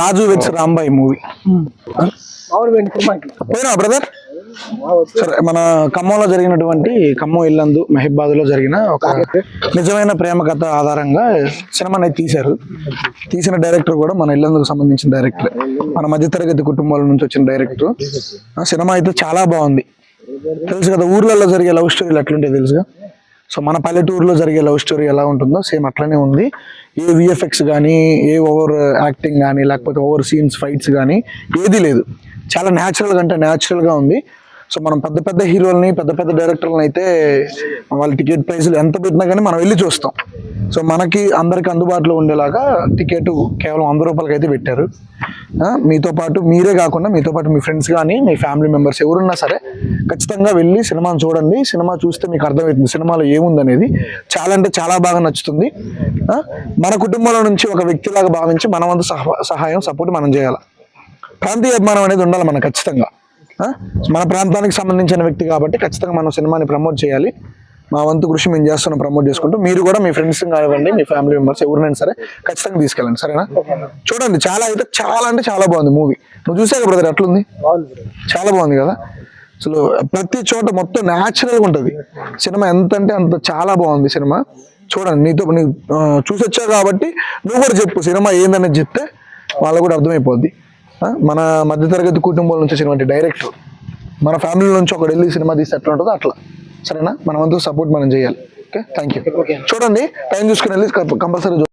Raju weds Rambai movie. పోయినా brother? సరే మన ఖమ్మంలో జరిగినటువంటి ఖమ్మం ఇల్లందు మహిబాద్లో జరిగిన ఒక నిజమైన ప్రేమ కథ ఆధారంగా సినిమాని అయితే తీశారు. తీసిన డైరెక్టర్ కూడా మన ఇల్లందుకు సంబంధించిన డైరెక్టర్. మన మధ్యతరగతి కుటుంబాల నుంచి వచ్చిన డైరెక్టర్. ఆ సినిమా అయితే చాలా బాగుంది. తెలుసు కదా ఊర్లలో జరిగే లవ్ స్టోరీలు ఎట్లుంటాయి తెలుసుగా? సో మన పల్లెటూరులో జరిగే లవ్ స్టోరీ ఎలా ఉంటుందో సేమ్ అట్లనే ఉంది. ఏ విఎఫ్ఎక్స్ కానీ ఏ ఓవర్ యాక్టింగ్ కానీ లేకపోతే ఓవర్ సీన్స్ ఫైట్స్ కానీ ఏది లేదు. చాలా న్యాచురల్గా అంటే న్యాచురల్గా ఉంది. సో మనం పెద్ద పెద్ద హీరోలని పెద్ద పెద్ద డైరెక్టర్లని అయితే వాళ్ళ టికెట్ ప్రైస్లు ఎంత పెట్టినా కానీ మనం వెళ్ళి చూస్తాం. సో మనకి అందరికి అందుబాటులో ఉండేలాగా టికెట్ కేవలం వంద రూపాయలకి అయితే పెట్టారు. మీతో పాటు మీరే కాకుండా మీతో పాటు మీ ఫ్రెండ్స్ కానీ మీ ఫ్యామిలీ మెంబర్స్ ఎవరున్నా సరే ఖచ్చితంగా వెళ్ళి సినిమాను చూడండి. సినిమా చూస్తే మీకు అర్థమవుతుంది సినిమాలో ఏముందనేది. చాలా అంటే చాలా బాగా నచ్చుతుంది. మన కుటుంబంలో నుంచి ఒక వ్యక్తిలాగా భావించి మన వంతు సహ- సహాయం సపోర్ట్ మనం చేయాలి. ప్రాంతీయ అభిమానం అనేది ఉండాలి మనకు ఖచ్చితంగా. మన ప్రాంతానికి సంబంధించిన వ్యక్తి కాబట్టి ఖచ్చితంగా మనం సినిమాని ప్రమోట్ చేయాలి. మా వంతు కృషి మేము చేస్తున్నాం ప్రమోట్ చేసుకుంటూ. మీరు కూడా మీ ఫ్రెండ్స్ కానివ్వండి మీ ఫ్యామిలీ మెంబర్స్ ఎవరినైనా సరే ఖచ్చితంగా తీసుకెళ్ళండి సరేనా? చూడండి చాలా అయితే చాలా అంటే చాలా బాగుంది మూవీ నువ్వు చూసాక బ్రదర్ అట్లుంది చాలా బాగుంది కదా? అసలు ప్రతి చోట మొత్తం న్యాచురల్గా ఉంటుంది. సినిమా ఎంత అంటే అంత చాలా బాగుంది సినిమా. చూడండి నీతో నీ చూసొచ్చావు కాబట్టి నువ్వు కూడా చెప్పు సినిమా ఏందనేది చెప్తే వాళ్ళకు కూడా అర్థమైపోద్ది. మన మధ్యతరగతి కుటుంబాల నుంచి వచ్చినటువంటి డైరెక్టర్ మన ఫ్యామిలీ నుంచి ఒకటి వెళ్ళి సినిమా తీస్తే ఎట్లా ఉంటుందో అట్లా. సరేనా? మన వంతు సపోర్ట్ మనం చేయాలి. ఓకే థ్యాంక్ యూ చూడండి టైం చూసుకుని వెళ్ళి కంపల్సరీ